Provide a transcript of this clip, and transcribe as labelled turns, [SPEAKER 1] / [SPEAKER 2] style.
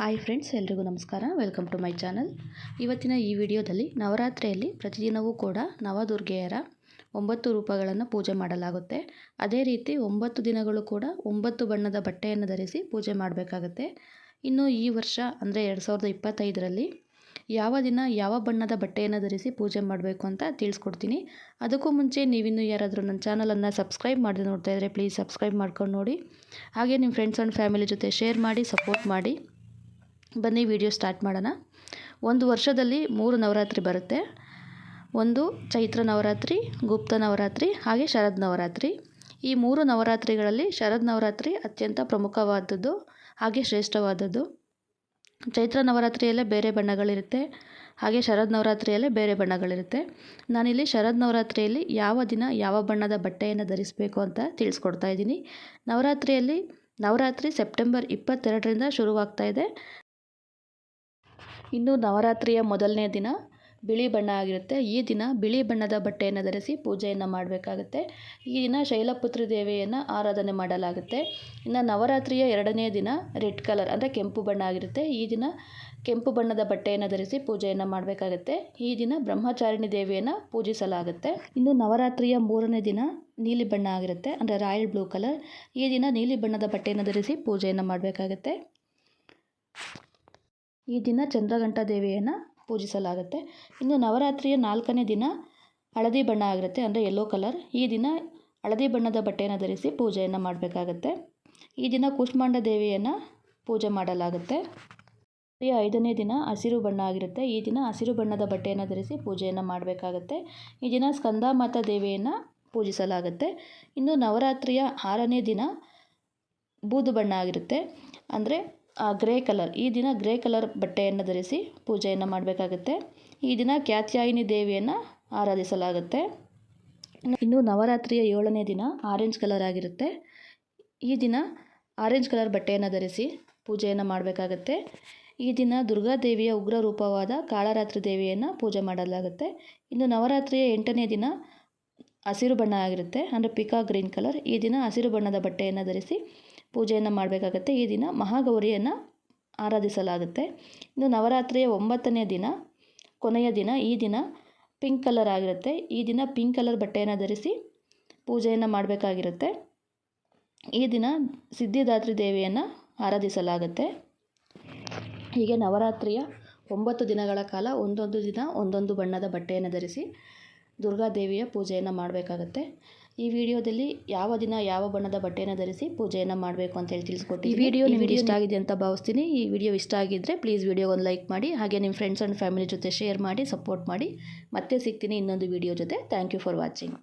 [SPEAKER 1] Hi friends, ಎಲ್ರಿಗೂ ನಮಸ್ಕಾರ. Welcome to my channel ಇವತ್ತಿನ ಈ ವಿಡಿಯೋದಲ್ಲಿ ನವರಾತ್ರಿಯಲ್ಲಿ ಪ್ರತಿದಿನವೂ ಕೂಡ ನವದುರ್ಗೆಯರ ಒಂಬತ್ತು ರೂಪಗಳನ್ನು ಪೂಜೆ ಮಾಡಲಾಗುತ್ತೆ. ಅದೇ ರೀತಿ ಒಂಬತ್ತು ದಿನಗಳು ಕೂಡ ಒಂಬತ್ತು ಬಣ್ಣದ ಬಟ್ಟೆಯನ್ನು ಧರಿಸಿ ಪೂಜೆ ಮಾಡಬೇಕಾಗತ್ತೆ. ಇನ್ನು ಈ ವರ್ಷ, ಅಂದರೆ ಎರಡು ಸಾವಿರದ ಇಪ್ಪತ್ತೈದರಲ್ಲಿ ಯಾವ ದಿನ ಯಾವ ಬಣ್ಣದ ಬಟ್ಟೆಯನ್ನು ಧರಿಸಿ ಪೂಜೆ ಮಾಡಬೇಕು ಅಂತ ತಿಳಿಸ್ಕೊಡ್ತೀನಿ. ಅದಕ್ಕೂ ಮುಂಚೆ ನೀವಿನ್ನೂ ಯಾರಾದರೂ ನನ್ನ ಚಾನಲನ್ನು ಸಬ್ಸ್ಕ್ರೈಬ್ ಮಾಡದೆ ನೋಡ್ತಾ ಇದ್ದರೆ ಪ್ಲೀಸ್ ಸಬ್ಸ್ಕ್ರೈಬ್ ಮಾಡ್ಕೊಂಡು ನೋಡಿ. ಹಾಗೆ ನಿಮ್ಮ ಫ್ರೆಂಡ್ಸ್ ಆ್ಯಂಡ್ ಫ್ಯಾಮಿಲಿ ಜೊತೆ ಶೇರ್ ಮಾಡಿ ಸಪೋರ್ಟ್ ಮಾಡಿ. ಬನ್ನಿ ವಿಡಿಯೋ ಸ್ಟಾರ್ಟ್ ಮಾಡೋಣ. ಒಂದು ವರ್ಷದಲ್ಲಿ ಮೂರು ನವರಾತ್ರಿ ಬರುತ್ತೆ. ಒಂದು ಚೈತ್ರ ನವರಾತ್ರಿ, ಗುಪ್ತ ನವರಾತ್ರಿ, ಹಾಗೆ ಶರದ್ ನವರಾತ್ರಿ. ಈ ಮೂರು ನವರಾತ್ರಿಗಳಲ್ಲಿ ಶರದ್ ನವರಾತ್ರಿ ಅತ್ಯಂತ ಪ್ರಮುಖವಾದದ್ದು, ಹಾಗೆ ಶ್ರೇಷ್ಠವಾದದ್ದು. ಚೈತ್ರ ನವರಾತ್ರಿಯಲ್ಲೇ ಬೇರೆ ಬಣ್ಣಗಳಿರುತ್ತೆ, ಹಾಗೆ ಶರದ್ ನವರಾತ್ರಿಯಲ್ಲೇ ಬೇರೆ ಬಣ್ಣಗಳಿರುತ್ತೆ. ನಾನಿಲ್ಲಿ ಶರದ್ ನವರಾತ್ರಿಯಲ್ಲಿ ಯಾವ ದಿನ ಯಾವ ಬಣ್ಣದ ಬಟ್ಟೆಯನ್ನು ಧರಿಸಬೇಕು ಅಂತ ತಿಳಿಸ್ಕೊಡ್ತಾ ಇದ್ದೀನಿ. ನವರಾತ್ರಿಯಲ್ಲಿ ನವರಾತ್ರಿ ಸೆಪ್ಟೆಂಬರ್ ಇಪ್ಪತ್ತೆರಡರಿಂದ ಶುರುವಾಗ್ತಾ ಇದೆ. ಇನ್ನು ನವರಾತ್ರಿಯ ಮೊದಲನೇ ದಿನ ಬಿಳಿ ಬಣ್ಣ ಆಗಿರುತ್ತೆ. ಈ ದಿನ ಬಿಳಿ ಬಣ್ಣದ ಬಟ್ಟೆಯನ್ನು ಧರಿಸಿ ಪೂಜೆಯನ್ನು ಮಾಡಬೇಕಾಗುತ್ತೆ. ಈ ದಿನ ಶೈಲಪುತ್ರಿ ದೇವಿಯನ್ನು ಆರಾಧನೆ ಮಾಡಲಾಗುತ್ತೆ. ಇನ್ನು ನವರಾತ್ರಿಯ ಎರಡನೇ ದಿನ ರೆಡ್ ಕಲರ್ ಅಂದರೆ ಕೆಂಪು ಬಣ್ಣ ಆಗಿರುತ್ತೆ. ಈ ದಿನ ಕೆಂಪು ಬಣ್ಣದ ಬಟ್ಟೆಯನ್ನು ಧರಿಸಿ ಪೂಜೆಯನ್ನು ಮಾಡಬೇಕಾಗುತ್ತೆ. ಈ ದಿನ ಬ್ರಹ್ಮಚಾರಿಣಿ ದೇವಿಯನ್ನು ಪೂಜಿಸಲಾಗುತ್ತೆ. ಇನ್ನು ನವರಾತ್ರಿಯ ಮೂರನೇ ದಿನ ನೀಲಿ ಬಣ್ಣ ಆಗಿರುತ್ತೆ ಅಂದರೆ ರಾಯಲ್ ಬ್ಲೂ ಕಲರ್. ಈ ದಿನ ನೀಲಿ ಬಣ್ಣದ ಬಟ್ಟೆಯನ್ನು ಧರಿಸಿ ಪೂಜೆಯನ್ನು ಮಾಡಬೇಕಾಗುತ್ತೆ. ಈ ದಿನ ಚಂದ್ರಘಂಟ ದೇವಿಯನ್ನು ಪೂಜಿಸಲಾಗುತ್ತೆ. ಇನ್ನು ನವರಾತ್ರಿಯ ನಾಲ್ಕನೇ ದಿನ ಹಳದಿ ಬಣ್ಣ ಆಗಿರುತ್ತೆ, ಅಂದರೆ ಯೆಲ್ಲೋ ಕಲರ್ ಈ ದಿನ ಹಳದಿ ಬಣ್ಣದ ಬಟ್ಟೆಯನ್ನು ಧರಿಸಿ ಪೂಜೆಯನ್ನು ಮಾಡಬೇಕಾಗತ್ತೆ. ಈ ದಿನ ಕೂಷ್ಮಾಂಡ ದೇವಿಯನ್ನು ಪೂಜೆ ಮಾಡಲಾಗುತ್ತೆ. ಈ ಐದನೇ ದಿನ ಹಸಿರು ಬಣ್ಣ ಆಗಿರುತ್ತೆ. ಈ ದಿನ ಹಸಿರು ಬಣ್ಣದ ಬಟ್ಟೆಯನ್ನು ಧರಿಸಿ ಪೂಜೆಯನ್ನು ಮಾಡಬೇಕಾಗತ್ತೆ. ಈ ದಿನ ಸ್ಕಂದಾಮಾತ ದೇವಿಯನ್ನು ಪೂಜಿಸಲಾಗುತ್ತೆ. ಇನ್ನು ನವರಾತ್ರಿಯ ಆರನೇ ದಿನ ಬೂದು ಬಣ್ಣ ಆಗಿರುತ್ತೆ, ಅಂದರೆ ಗ್ರೇ ಕಲರ್, ಈ ದಿನ ಗ್ರೇ ಕಲರ್ ಬಟ್ಟೆಯನ್ನು ಧರಿಸಿ ಪೂಜೆಯನ್ನು ಮಾಡಬೇಕಾಗುತ್ತೆ. ಈ ದಿನ ಕ್ಯಾತ್ಯಾಯಿನಿ ದೇವಿಯನ್ನು ಆರಾಧಿಸಲಾಗುತ್ತೆ. ಇನ್ನು ನವರಾತ್ರಿಯ ಏಳನೇ ದಿನ ಆರೆಂಜ್ ಕಲರ್ ಆಗಿರುತ್ತೆ. ಈ ದಿನ ಆರೆಂಜ್ ಕಲರ್ ಬಟ್ಟೆಯನ್ನು ಧರಿಸಿ ಪೂಜೆಯನ್ನು ಮಾಡಬೇಕಾಗತ್ತೆ. ಈ ದಿನ ದುರ್ಗಾದೇವಿಯ ಉಗ್ರ ರೂಪವಾದ ಕಾಳರಾತ್ರಿ ದೇವಿಯನ್ನು ಪೂಜೆ ಮಾಡಲಾಗುತ್ತೆ. ಇನ್ನು ನವರಾತ್ರಿಯ ಎಂಟನೇ ದಿನ ಹಸಿರು ಬಣ್ಣ ಆಗಿರುತ್ತೆ, ಅಂದರೆ ಪಿಕಾ ಗ್ರೀನ್ ಕಲರ್. ಈ ದಿನ ಹಸಿರು ಬಣ್ಣದ ಬಟ್ಟೆಯನ್ನು ಧರಿಸಿ ಪೂಜೆಯನ್ನು ಮಾಡಬೇಕಾಗತ್ತೆ. ಈ ದಿನ ಮಹಾಗೌರಿಯನ್ನು ಆರಾಧಿಸಲಾಗುತ್ತೆ. ಇನ್ನು ನವರಾತ್ರಿಯ ಒಂಬತ್ತನೇ ದಿನ, ಕೊನೆಯ ದಿನ, ಈ ದಿನ ಪಿಂಕ್ ಕಲರ್ ಆಗಿರುತ್ತೆ. ಈ ದಿನ ಪಿಂಕ್ ಕಲರ್ ಬಟ್ಟೆಯನ್ನು ಧರಿಸಿ ಪೂಜೆಯನ್ನು ಮಾಡಬೇಕಾಗಿರುತ್ತೆ. ಈ ದಿನ ಸಿದ್ಧಿದಾತ್ರಿ ದೇವಿಯನ್ನು ಆರಾಧಿಸಲಾಗುತ್ತೆ. ಹೀಗೆ ನವರಾತ್ರಿಯ ಒಂಬತ್ತು ದಿನಗಳ ಕಾಲ ಒಂದೊಂದು ದಿನ ಒಂದೊಂದು ಬಣ್ಣದ ಬಟ್ಟೆಯನ್ನು ಧರಿಸಿ ದುರ್ಗಾದೇವಿಯ ಪೂಜೆಯನ್ನು ಮಾಡಬೇಕಾಗತ್ತೆ. ಈ ವಿಡಿಯೋದಲ್ಲಿ ಯಾವ ದಿನ ಯಾವ ಬಣ್ಣದ ಬಟ್ಟೆಯನ್ನು ಧರಿಸಿ ಪೂಜೆಯನ್ನು ಮಾಡಬೇಕು ಅಂತ ಹೇಳಿ ತಿಳಿಸ್ಕೊಟ್ಟು ಈ ವಿಡಿಯೋ ನಿಮಗೆ ಇಷ್ಟ ಆಗಿದೆ ಅಂತ ಭಾವಿಸ್ತೀನಿ. ಈ ವಿಡಿಯೋ ಇಷ್ಟ ಆಗಿದ್ದರೆ ಪ್ಲೀಸ್ ವಿಡಿಯೋ ಒಂದು ಲೈಕ್ ಮಾಡಿ ಹಾಗೆ ನಿಮ್ಮ ಫ್ರೆಂಡ್ಸ್ ಆ್ಯಂಡ್ ಫ್ಯಾಮಿಲಿ ಜೊತೆ ಶೇರ್ ಮಾಡಿ ಸಪೋರ್ಟ್ ಮಾಡಿ. ಮತ್ತೆ ಸಿಗ್ತೀನಿ ಇನ್ನೊಂದು ವಿಡಿಯೋ ಜೊತೆ. Thank you for watching